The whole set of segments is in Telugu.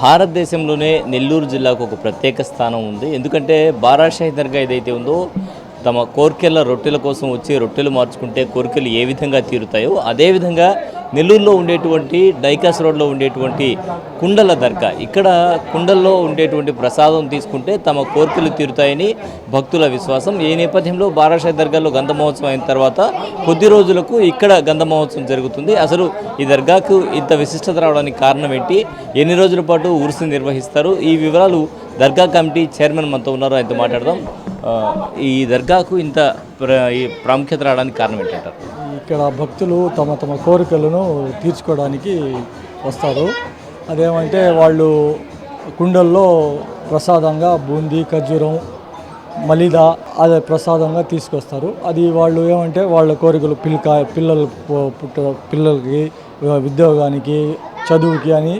భారతదేశంలోనే నెల్లూరు జిల్లాకు ఒక ప్రత్యేక స్థానం ఉంది. ఎందుకంటే బారాషాహి దర్గా ఏదైతే ఉందో తమ కోర్కెల రొట్టెల కోసం వచ్చి రొట్టెలు మార్చుకుంటే కోరికలు ఏ విధంగా తీరుతాయో అదేవిధంగా నెల్లూరులో ఉండేటువంటి డైకాస్ రోడ్లో ఉండేటువంటి కుండల దర్గా. ఇక్కడ కుండల్లో ఉండేటువంటి ప్రసాదం తీసుకుంటే తమ కోరికలు తీరుతాయని భక్తుల విశ్వాసం. ఈ నేపథ్యంలో బారాషాయి దర్గాలో గంధ మహోత్సవం అయిన తర్వాత కొద్ది రోజులకు ఇక్కడ గంధ మహోత్సవం జరుగుతుంది. అసలు ఈ దర్గాకు ఇంత విశిష్టత రావడానికి కారణం ఏంటి? ఎన్ని రోజుల పాటు ఉరుసు నిర్వహిస్తారు? ఈ వివరాలు దర్గా కమిటీ చైర్మన్ మనతో ఉన్నారు. ఆయనతో మాట్లాడదాం. ఈ దర్గాకు ఇంత ఈ ప్రాముఖ్యత రావడానికి కారణం ఏంటంటారు? ఇక్కడ భక్తులు తమ తమ కోరికలను తీర్చుకోవడానికి వస్తారు. అదేమంటే వాళ్ళు కుండల్లో ప్రసాదంగా బూందీ ఖర్జూరం మలిద అదే ప్రసాదంగా తీసుకొస్తారు. అది వాళ్ళు ఏమంటే వాళ్ళ కోరికలు పిల్లకాయ పిల్లలు పుట్ట పిల్లలకి ఉద్యోగానికి చదువుకి అని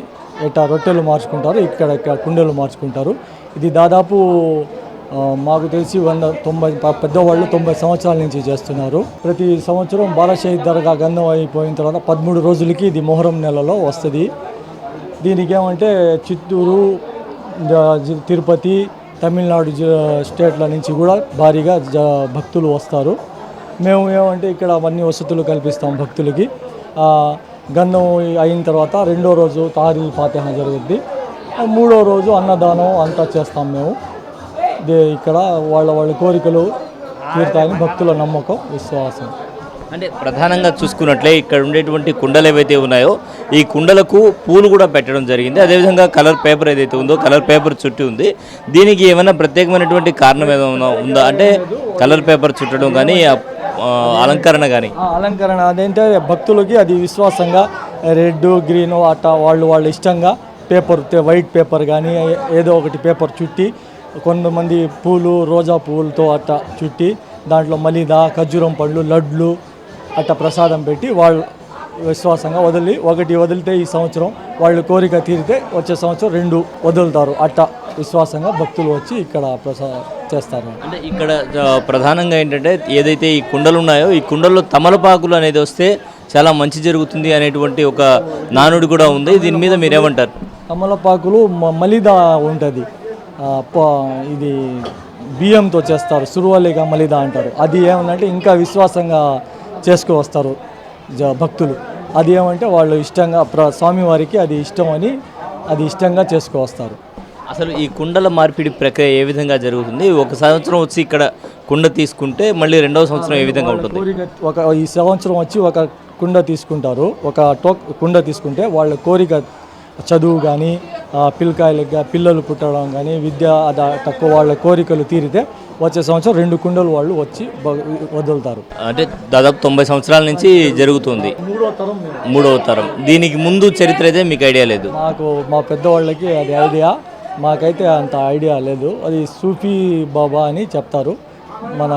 ఎట్లా రొట్టెలు మార్చుకుంటారు. ఇక్కడ ఇక్కడ కుండలు మార్చుకుంటారు. ఇది దాదాపు మాకు తెలిసి వంద తొంభై పెద్దవాళ్ళు తొంభై సంవత్సరాల నుంచి చేస్తున్నారు. ప్రతి సంవత్సరం బాలషహీద్ దర్గా గంధం అయిపోయిన తర్వాత పదమూడు రోజులకి ఇది మొహరం నెలలో వస్తుంది. దీనికి ఏమంటే చిత్తూరు తిరుపతి తమిళనాడు జ- స్టేట్ల నుంచి కూడా భారీగా జ భక్తులు వస్తారు. మేము ఏమంటే ఇక్కడ అన్ని వసతులు కల్పిస్తాం భక్తులకి. గంధం అయిన తర్వాత రెండో రోజు తారీ ఫాతిహ జరుగుద్ది. మూడో రోజు అన్నదానం అంతా చేస్తాం మేము. ఇక్కడ వాళ్ళ వాళ్ళ కోరికలు తీరుతాయని భక్తుల నమ్మకం విశ్వాసం. అంటే ప్రధానంగా చూసుకున్నట్లే ఇక్కడ ఉండేటువంటి కుండలు ఏవైతే ఉన్నాయో ఈ కుండలకు పూలు కూడా పెట్టడం జరిగింది. అదేవిధంగా కలర్ పేపర్ ఏదైతే ఉందో కలర్ పేపర్ చుట్టి ఉంది. దీనికి ఏమైనా ప్రత్యేకమైనటువంటి కారణం ఏమైనా ఉందా? అంటే కలర్ పేపర్ చుట్టడం కానీ అలంకరణ కానీ. అలంకరణ అదేంటే భక్తులకి అది విశ్వాసంగా రెడ్ గ్రీన్ అట్టా వాళ్ళు వాళ్ళ ఇష్టంగా పేపర్ వైట్ పేపర్ కానీ ఏదో ఒకటి పేపర్ చుట్టి కొంతమంది పూలు రోజా పువ్వులతో అట్టా చుట్టి దాంట్లో మలిదా ఖర్జూరం పళ్ళు లడ్లు అట్టా ప్రసాదం పెట్టి వాళ్ళు విశ్వాసంగా వదిలి ఒకటి వదిలితే ఈ సంవత్సరం వాళ్ళు కోరిక తీరితే వచ్చే సంవత్సరం రెండు వదులుతారు. అట్టా విశ్వాసంగా భక్తులు వచ్చి ఇక్కడ ప్రసా చేస్తారు. అంటే ఇక్కడ ప్రధానంగా ఏంటంటే ఏదైతే ఈ కుండలు ఉన్నాయో ఈ కుండల్లో తమలపాకులు అనేది వస్తే చాలా మంచి జరుగుతుంది అనేటువంటి ఒక నానుడి కూడా ఉంది. దీని మీద మీరేమంటారు? తమలపాకులు మలిదా ఉంటుంది. ఇది బియ్యంతో చేస్తారు సురువలిగా మలిదా అంటారు. అది ఏమనంటే ఇంకా విశ్వాసంగా చేసుకు వస్తారు జ భక్తులు. అది ఏమంటే వాళ్ళు ఇష్టంగా ప్ర స్వామివారికి అది ఇష్టం అని అది ఇష్టంగా చేసుకు వస్తారు అసలు ఈ కుండల మార్పిడి ప్రక్రియ ఏ విధంగా జరుగుతుంది? ఒక సంవత్సరం వచ్చి ఇక్కడ కుండ తీసుకుంటే మళ్ళీ రెండవ సంవత్సరం ఏ విధంగా ఉంటుంది? ఒక ఈ సంవత్సరం వచ్చి ఒక కుండ తీసుకుంటారు ఒక టో కుండ తీసుకుంటే వాళ్ళ కోరిక చదువు కానీ పిల్లకాయలకు పిల్లలు పుట్టడం కానీ విద్య అద తక్కువ వాళ్ళ కోరికలు తీరితే వచ్చే సంవత్సరం రెండు కుండలు వాళ్ళు వచ్చి వదులుతారు. అంటే దాదాపు తొంభై సంవత్సరాల నుంచి జరుగుతుంది. మూడో తరం. మూడవ తరం. దీనికి ముందు చరిత్ర అయితే మీకు ఐడియా లేదు. మాకు మా పెద్దవాళ్ళకి అది ఐడియా. మాకైతే అంత ఐడియా లేదు. అది సూఫీ బాబా అని చెప్తారు. మన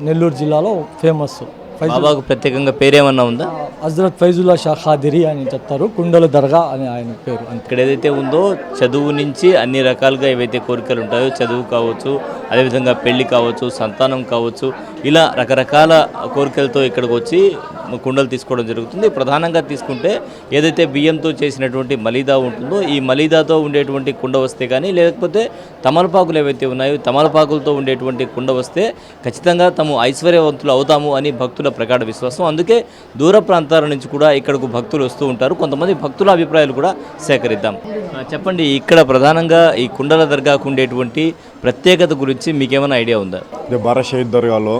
నెల్లూరు జిల్లాలో ఫేమస్ బాబాకు ప్రత్యేకంగా పేరేమన్నా ఉందా? హజరత్ ఫైజుల్లా షా ఖాదిరి అని చెప్తారు కుండల దర్గా అని ఆయన పేరు ఇక్కడ ఏదైతే ఉందో చదువు నుంచి అన్ని రకాలుగా ఏవైతే కోరికలు ఉంటాయో చదువు కావచ్చు అదేవిధంగా పెళ్ళి కావచ్చు సంతానం కావచ్చు ఇలా రకరకాల కోరికలతో ఇక్కడికి వచ్చి కుండలు తీసుకోవడం జరుగుతుంది. ప్రధానంగా తీసుకుంటే ఏదైతే బియ్యంతో చేసినటువంటి మలీదా ఉంటుందో ఈ మలీదాతో ఉండేటువంటి కుండ వస్తే కానీ లేకపోతే తమలపాకులు ఏవైతే ఉన్నాయో తమలపాకులతో ఉండేటువంటి కుండ వస్తే ఖచ్చితంగా తాము ఐశ్వర్యవంతులు అవుతాము అని భక్తుల ప్రగాఢ విశ్వాసం. అందుకే దూర ప్రాంతాల నుంచి కూడా ఇక్కడకు భక్తులు వస్తూ ఉంటారు. కొంతమంది భక్తుల అభిప్రాయాలు కూడా సేకరిద్దాం. చెప్పండి ఇక్కడ ప్రధానంగా ఈ కుండల దర్గాకు ఉండేటువంటి ప్రత్యేకత గురించి మీకేమైనా ఐడియా ఉందా? భారత్ షహీద్ దర్గాలో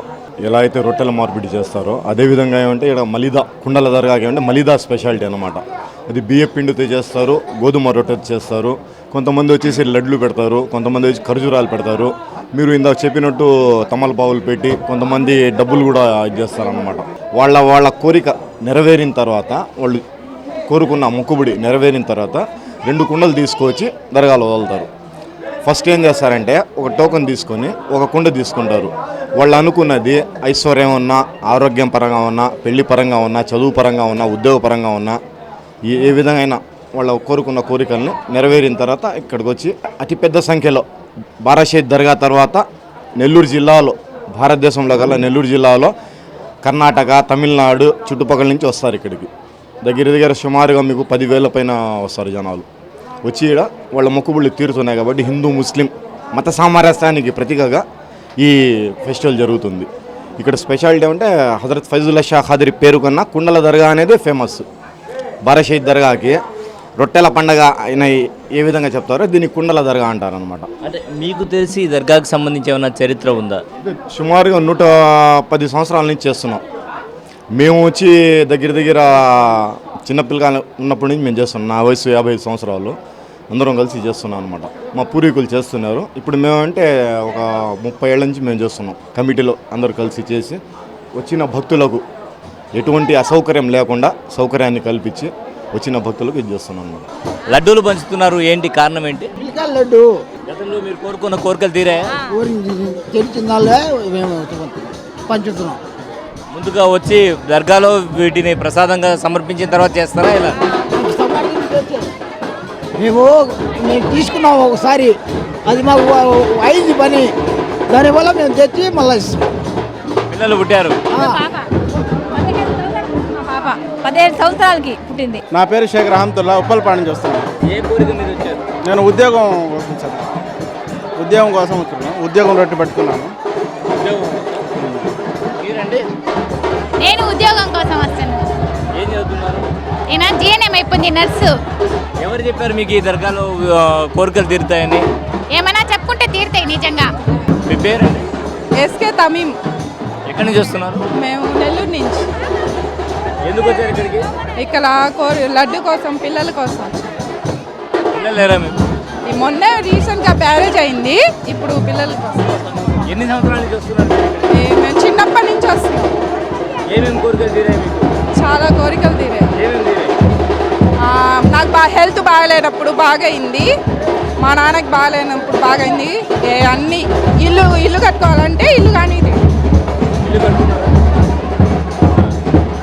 ఎలా అయితే రొట్టెల మార్పిడి చేస్తారో అదేవిధంగా ఏమంటే ఇక్కడ మలిదా కుండల దర్గాకి ఏమంటే మలిదా స్పెషాలిటీ అనమాట అది బియ్య పిండితో చేస్తారు గోధుమ రొట్టె చేస్తారు కొంతమంది వచ్చేసి లడ్లు పెడతారు కొంతమంది వచ్చి ఖర్జూరాలు పెడతారు. మీరు ఇందాక చెప్పినట్టు తమలపావులు పెట్టి కొంతమంది డబ్బులు కూడా ఇది చేస్తారనమాట వాళ్ళ వాళ్ళ కోరిక నెరవేరిన తర్వాత వాళ్ళు కోరుకున్న మొక్కుబడి నెరవేరిన తర్వాత రెండు కుండలు తీసుకొచ్చి దర్గాలు వదులుతారు. ఫస్ట్ ఏం చేస్తారంటే ఒక టోకెన్ తీసుకొని ఒక కుండ తీసుకుంటారు. వాళ్ళు అనుకున్నది ఐశ్వర్యం ఉన్నా ఆరోగ్యం పరంగా ఉన్నా పెళ్ళి పరంగా ఉన్నా చదువు పరంగా ఉన్నా ఉద్యోగ పరంగా ఉన్నా ఏ విధంగా వాళ్ళ కోరుకున్న కోరికల్ని నెరవేరిన తర్వాత ఇక్కడికి వచ్చి అతిపెద్ద సంఖ్యలో బారాషేద్ దర్గా తర్వాత నెల్లూరు జిల్లాలో భారతదేశంలో గల నెల్లూరు జిల్లాలో కర్ణాటక తమిళనాడు చుట్టుపక్కల నుంచి వస్తారు ఇక్కడికి. దగ్గర దగ్గర సుమారుగా మీకు పదివేల పైన వస్తారు జనాలు. వచ్చి వాళ్ళ మొక్కుబళ్ళు తీరుతున్నాయి కాబట్టి హిందూ ముస్లిం మత సామరస్యానికి ప్రతీకగా ఈ ఫెస్టివల్ జరుగుతుంది. ఇక్కడ స్పెషాలిటీ అంటే హజరత్ ఫైజుల్లా షా ఖాదరి పేరు కన్నా కుండల దర్గా అనేది ఫేమస్. బారాషహీద్ దర్గాకి రొట్టెల పండగ అయిన ఏ విధంగా చెప్తారో దీన్ని కుండల దర్గా అంటారు అనమాట అంటే మీకు తెలిసి ఈ దర్గాకు సంబంధించి ఏమైనా చరిత్ర ఉందా? సుమారుగా నూట పది సంవత్సరాల నుంచి చేస్తున్నాం. మేము వచ్చి దగ్గర దగ్గర చిన్నపిల్లగా ఉన్నప్పటి నుంచి మేము చేస్తున్నాం. నా వయసు యాభై ఐదు సంవత్సరాలు. అందరం కలిసి చేస్తున్నాం అనమాట మా పూర్వీకులు చేస్తున్నారు. ఇప్పుడు మేము అంటే ఒక ముప్పై ఏళ్ళ నుంచి మేము చేస్తున్నాం. కమిటీలో అందరూ కలిసి చేసి వచ్చిన భక్తులకు ఎటువంటి అసౌకర్యం లేకుండా సౌకర్యాన్ని కల్పించి వచ్చిన భక్తులకు ఇది చేస్తున్నాం అనమాట లడ్డూలు పంచుతున్నారు. ఏంటి కారణం ఏంటి? లడ్డు. గతంలో మీరు కోరుకున్న కోరికలు మేము పంచుతున్నాం. ముందుగా వచ్చి దర్గాలో వీటిని ప్రసాదంగా సమర్పించిన తర్వాత చేస్తారా ఇలా మేము మేము తీసుకున్నాం ఒకసారి. అది మాకు అయింది పని. దానివల్ల మేము తెచ్చి మళ్ళీ పిల్లలు పుట్టారు. పదిహేడు సంవత్సరాలకి పుట్టింది. నా పేరు షేక్ రహమతుల్లా ఉప్పలపాడు నుంచి వస్తున్నాను. ఏ కోరిక మీద వచ్చారు? నేను ఉద్యోగం కోసం వచ్చాను ఉద్యోగం కోసం వచ్చాను. ఉద్యోగం రొట్టె పెట్టుకున్నాను. మీరండి? నేను ఉద్యోగం కోసం వస్తాను ఏం చదువుతున్నారు? నేను జిఎన్ఎం అయిపోయింది నర్సు. ఎవరు చెప్పారు మీకు ఈ దర్గాలో కోరికలు తీరుతాయని? ఏమైనా చెప్పుకుంటే తీరుతాయి నిజంగా. మీ పేరండి? ఎస్కే తమీం. ఎక్కడి నుంచి వస్తున్నారు? మేము నెల్లూరు నుంచి. ఎందుకు వచ్చారు ఇక్కడికి? ఇక్కడ కోరి లడ్డు కోసం పిల్లల కోసం. పిల్లలు లేరా ఈ మొన్నే రీసెంట్గా మ్యారేజ్ అయింది ఇప్పుడు పిల్లల కోసం. ఎన్ని సంవత్సరాల నుంచి వస్తున్నారు మేము చిన్నప్పటి నుంచి వస్తున్నాం. ఏమేమి కోరికలు తీరాయి మీకు? చాలా కోరికలు తీరాయి. ఏమేమి బాగాలేనప్పుడు బాగా అయింది మా నాన్నకి బాగాలేనప్పుడు బాగా అయింది ఏ అన్ని ఇల్లు ఇల్లు కట్టుకోవాలంటే ఇల్లు కానీ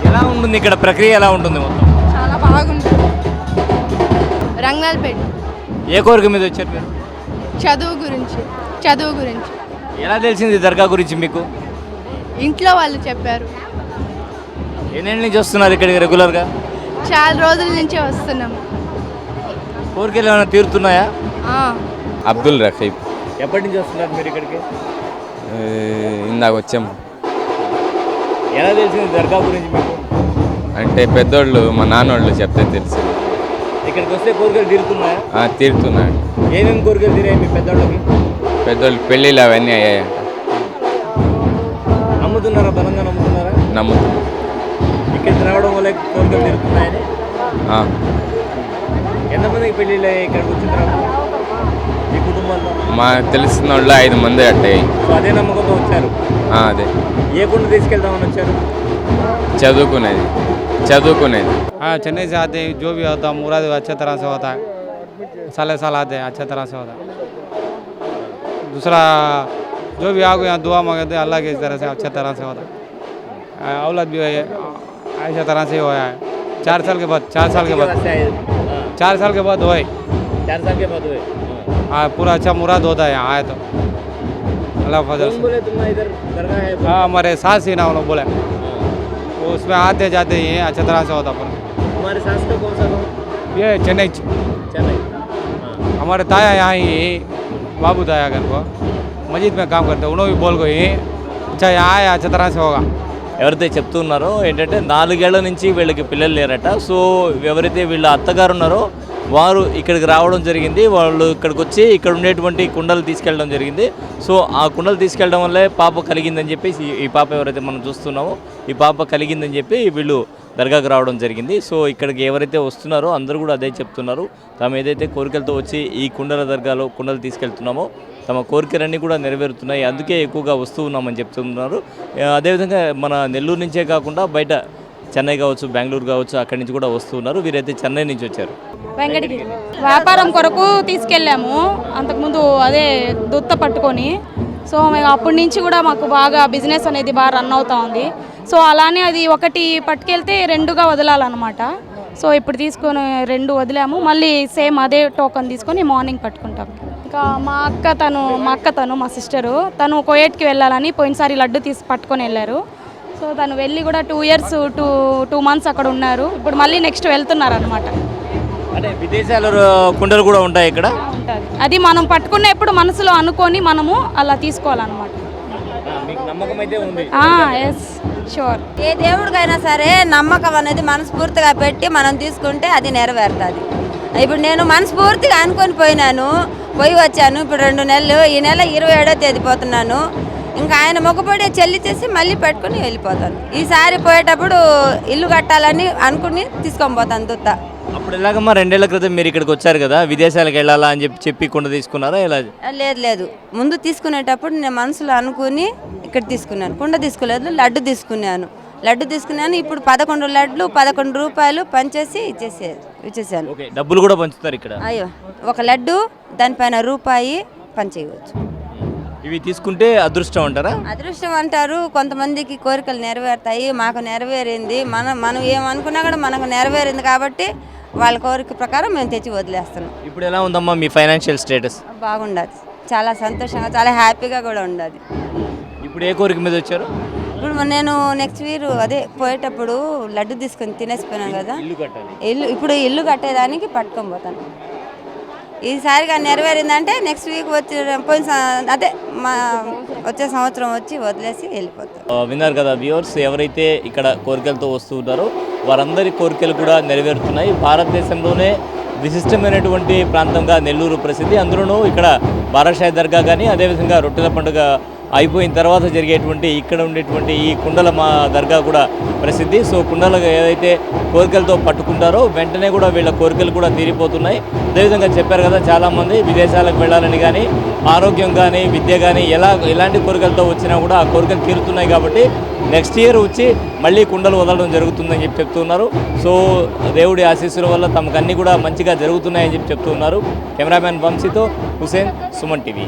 ఎలా ఉంటుంది ఇక్కడ ప్రక్రియ ఎలా ఉంటుంది మొత్తం? చాలా బాగుంటుంది రంగనాల్పేట ఏ కోరిక మీద వచ్చారు మీరు? చదువు గురించి చదువు గురించి. ఎలా తెలిసింది దర్గా గురించి మీకు? ఇంట్లో వాళ్ళు చెప్పారు. ఎన్నేళ్ళ నుంచి వస్తున్నారు ఇక్కడికి రెగ్యులర్గా చాలా రోజుల నుంచే వస్తున్నాం. కోరికలు ఏమైనా తీరుతున్నాయా? ఆ, అబ్దుల్ రఫీక్. ఎప్పటి నుంచి వస్తున్నారు మీరు ఇక్కడికి? ఇందాక వచ్చాం. ఎలా తెలిసింది దర్గా గురించి మీకు? అంటే పెద్దోళ్ళు మా నాన్నోళ్ళు చెప్తే తెలిసింది. ఇక్కడికి వస్తే కోరికలు తీరుతున్నాయా? ఆ, తీరుతున్నాడు ఏమేమి కోరికలు తీరాయి మీ పెద్దోళ్ళకి? పెద్దోళ్ళు పెళ్ళిళ్ళు అవన్నీ అయ్యాయంట నమ్ముతున్నారా? బలంగా నమ్ముతున్నారా? నమ్ముతున్నాం. ఇక్కడికి రావడం వల్ల కోరికలు తీరుతున్నాయని? ఆ, ఎంతమందికి పెళ్ళిళ్ళు అయ్యాయి ఇక్కడికి వచ్చిన తర్వాత మీ కుటుంబంలో మా తెలిసిన వాళ్ళు ఐదు మంది అట్టయి సో అదే నమ్మకంతో వచ్చారు అదే ఏ కొండ తీసుకెళ్దామని వచ్చారు చదువుకునేది చదువుకునేది हाँ चेन्नई से आते हैं जो भी होता है मुराद अच्छे तरह से होता है साले साल आते हैं अच्छे तरह से होता है दूसरा जो भी आपको यहाँ दुआ मांगते हैं अल्लाह की तरह से अच्छे तरह से होता है औलत भी है ऐसे तरह से हुआ है चार साल के बाद चार साल के बाद चार साल के बाद हुए चार साल के बाद हुए हाँ। पूरा अच्छा मुराद होता है यहाँ आए तो। अल्लाह फजल बोले तुम इधर दरगाह है हाँ हमारे सास ही ना उन्होंने बोले। वो उसमें आते जाते ही हैं अच्छे तरह से होता पर। तुम्हारे सास का कौन सा गाँव? ये चेन्नई। चेन्नई। हमारे ताया यहाँ ही बाबू ताया घर को। मस्जिद में काम करते उन्होंने भी बोल ही अच्छा यहाँ आया अच्छा तरह से होगा। ఎవరైతే చెప్తున్నారో ఏంటంటే నాలుగేళ్ళ నుంచి వీళ్ళకి పిల్లలు లేరట. సో ఎవరైతే వీళ్ళ అత్తగారు ఉన్నారో వారు ఇక్కడికి రావడం జరిగింది. వాళ్ళు ఇక్కడికి వచ్చి ఇక్కడ ఉండేటువంటి కుండలు తీసుకెళ్ళడం జరిగింది. సో ఆ కుండలు తీసుకెళ్ళడం వల్లే పాప కలిగిందని చెప్పేసి ఈ- పాప ఎవరైతే మనం చూస్తున్నామో ఈ పాప కలిగిందని చెప్పి వీళ్ళు దర్గాకు రావడం జరిగింది. సో ఇక్కడికి ఎవరైతే వస్తున్నారో అందరూ కూడా అదే చెప్తున్నారు. తాము ఏదైతే కోరికలతో వచ్చి ఈ కుండల దర్గాలో కుండలు తీసుకెళ్తున్నామో తమ కోరికలన్నీ కూడా నెరవేరుతున్నాయి. అందుకే ఎక్కువగా వస్తూ ఉన్నామని చెప్తున్నారు. అదేవిధంగా మన నెల్లూరు నుంచే కాకుండా బయట చెన్నై కావచ్చు బెంగళూరు కావచ్చు అక్కడి నుంచి కూడా వస్తూ ఉన్నారు. వీరైతే చెన్నై నుంచి వచ్చారు. వెంకటగిరి. వ్యాపారం కొరకు తీసుకెళ్ళాము. అంతకుముందు అదే దుత్త పట్టుకొని. సో మేము అప్పటి నుంచి కూడా మాకు బాగా బిజినెస్ అనేది బాగా రన్ అవుతా ఉంది. సో అలానే అది ఒకటి పట్టుకెళ్తే రెండుగా వదలాలన్నమాట. సో ఇప్పుడు తీసుకొని రెండు వదిలాము. మళ్ళీ సేమ్ అదే టోకన్ తీసుకొని మార్నింగ్ పట్టుకుంటాం. ఇంకా మా అక్క తను మా అక్క తను మా సిస్టరు తను కోయేట్కి వెళ్ళాలని పోయినసారి లడ్డు తీసి పట్టుకొని వెళ్ళారు. సో తను వెళ్ళి కూడా two years two two months అక్కడ ఉన్నారు. ఇప్పుడు మళ్ళీ నెక్స్ట్ వెళ్తున్నారు అనమాట అంటే విదేశాల కుండలు కూడా ఉంటాయి ఇక్కడ? ఉంటుంది అది మనం పట్టుకునేప్పుడు మనసులో అనుకొని మనము అలా తీసుకోవాలన్నమాట. మీకు నమ్మకం అయితే ఉంది. ఎస్ షూర్ ఏ దేవుడికైనా సరే నమ్మకం అనేది మనస్ఫూర్తిగా పెట్టి మనం తీసుకుంటే అది నెరవేరుతుంది. ఇప్పుడు నేను మనస్ఫూర్తిగా అనుకొని పోయినాను. పోయి వచ్చాను. ఇప్పుడు రెండు నెలలు ఈ నెల ఇరవై ఏడో తేదీ పోతున్నాను. ఇంకా ఆయన మొక్కుబడి చెల్లించేసి మళ్ళీ పెట్టుకుని వెళ్ళిపోతాను. ఈసారి పోయేటప్పుడు ఇల్లు కట్టాలని అనుకుని తీసుకొని పోతాను దుత్త. అప్పుడు ఎలాగమ్మా రెండేళ్ళ క్రితం మీరు ఇక్కడికి వచ్చారు కదా విదేశాలకు వెళ్ళాలా అని చెప్పి చెప్పి కుండ తీసుకున్నారా ఇలా లేదు లేదు. ముందు తీసుకునేటప్పుడు నేను మనసులో అనుకుని ఇక్కడ తీసుకున్నాను. కుండ తీసుకోలేదు లడ్డు తీసుకున్నాను. లడ్డు తీసుకున్నాను. ఇప్పుడు పదకొండు లడ్లు పదకొండు రూపాయలు పంచేసి ఇచ్చేసే ఇచ్చేసాను. ఓకే డబ్బులు కూడా పంచుతారు ఇక్కడ. అయ్యో ఒక లడ్డు దానిపైన రూపాయి పంచేయవచ్చు. ఇవి తీసుకుంటే అదృష్టం అంటారా? అదృష్టం అంటారు. కొంతమందికి కోరికలు నెరవేరుతాయి. మాకు నెరవేరింది. మనం మనం ఏమనుకున్నా కూడా మనకు నెరవేరింది కాబట్టి వాళ్ళ కోరిక ప్రకారం మేము తెచ్చి వదిలేస్తున్నాం. ఇప్పుడు ఎలా ఉందమ్మా మీ ఫైనాన్షియల్ స్టేటస్? బాగుండదు. చాలా సంతోషంగా చాలా హ్యాపీగా కూడా ఉండదు. ఇప్పుడు ఏ కోరిక మీద వచ్చారు? ఇప్పుడు నేను నెక్స్ట్ వీక్ అదే పోయేటప్పుడు లడ్డు తీసుకొని తినేసిపోయినాను కదా. ఇల్లు ఇప్పుడు ఇల్లు కట్టేదానికి పట్టుకొని పోతాను. ఈసారిగా నెరవేరిందంటే నెక్స్ట్ వీక్ వచ్చి పోయిన అదే మా వచ్చే సంవత్సరం వచ్చి వదిలేసి వెళ్ళిపోతాం విన్నారు కదా వ్యూవర్స్ ఎవరైతే ఇక్కడ కోరికలతో వస్తూ ఉన్నారో వారందరి కోరికలు కూడా నెరవేరుతున్నాయి. భారతదేశంలోనే విశిష్టమైనటువంటి ప్రాంతంగా నెల్లూరు ప్రసిద్ధి. అందులోనూ ఇక్కడ బారాషాయి దర్గా కానీ అదేవిధంగా రొట్టెల పండుగ అయిపోయిన తర్వాత జరిగేటువంటి ఇక్కడ ఉండేటువంటి ఈ కుండల మా దర్గా కూడా ప్రసిద్ధి. సో కుండలు ఏదైతే కోరికలతో పట్టుకుంటారో వెంటనే కూడా వీళ్ళ కోరికలు కూడా తీరిపోతున్నాయి. అదేవిధంగా చెప్పారు కదా చాలామంది విదేశాలకు వెళ్ళాలని కానీ ఆరోగ్యం కానీ విద్య కానీ ఎలా ఎలాంటి కోరికలతో వచ్చినా కూడా ఆ కోరికలు తీరుతున్నాయి కాబట్టి నెక్స్ట్ ఇయర్ వచ్చి మళ్ళీ కుండలు వదలడం జరుగుతుందని చెప్పి చెప్తున్నారు. సో దేవుడి ఆశీస్సుల వల్ల తమకు అన్నీ కూడా మంచిగా జరుగుతున్నాయని చెప్పి చెప్తున్నారు. కెమెరామ్యాన్ వంశీతో హుసేన్ సుమన్ టీవీ.